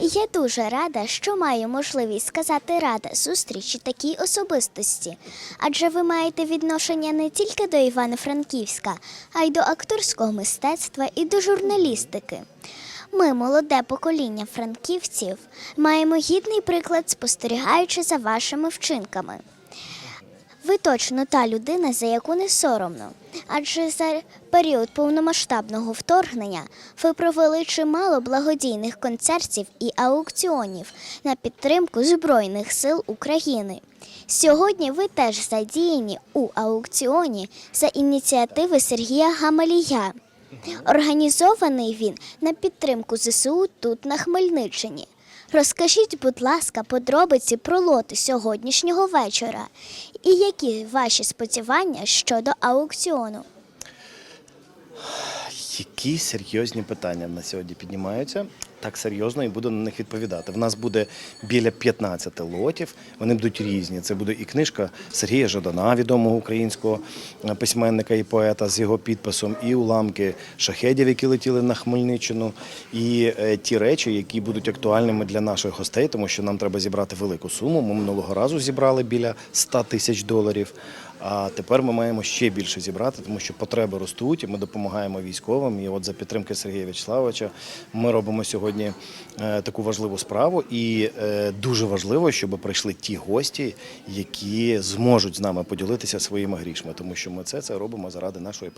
Я дуже рада, що маю можливість сказати рада зустрічі такій особистості, адже ви маєте відношення не тільки до Івано-Франківська, а й до акторського мистецтва і до журналістики. Ми, молоде покоління франківців, маємо гідний приклад, спостерігаючи за вашими вчинками. Ви точно та людина, за яку не соромно. Адже за період повномасштабного вторгнення ви провели чимало благодійних концертів і аукціонів на підтримку Збройних сил України. Сьогодні ви теж задіяні у аукціоні за ініціативи Сергія Гамалія. Організований він на підтримку ЗСУ тут на Хмельниччині. Розкажіть, будь ласка, подробиці про лоти сьогоднішнього вечора і які ваші сподівання щодо аукціону. Які серйозні питання на сьогодні піднімаються? Так серйозно і буду на них відповідати. В нас буде біля 15 лотів. Вони будуть різні. Це буде і книжка Сергія Жадана, відомого українського е, письменника і поета з його підписом, і уламки шахедів, які летіли на Хмельниччину, і е, ті речі, які будуть актуальними для наших гостей, тому що нам треба зібрати велику суму. Ми минулого разу зібрали біля 100 тисяч доларів. А тепер ми маємо ще більше зібрати, тому що потреби ростуть, і ми допомагаємо військовим. І от за підтримки Сергія Вячеславовича ми робимо сьогодні е, таку важливу справу. І е, дуже важливо, щоб прийшли ті гості, які зможуть з нами поділитися своїми грішми, тому що ми це, це робимо заради нашої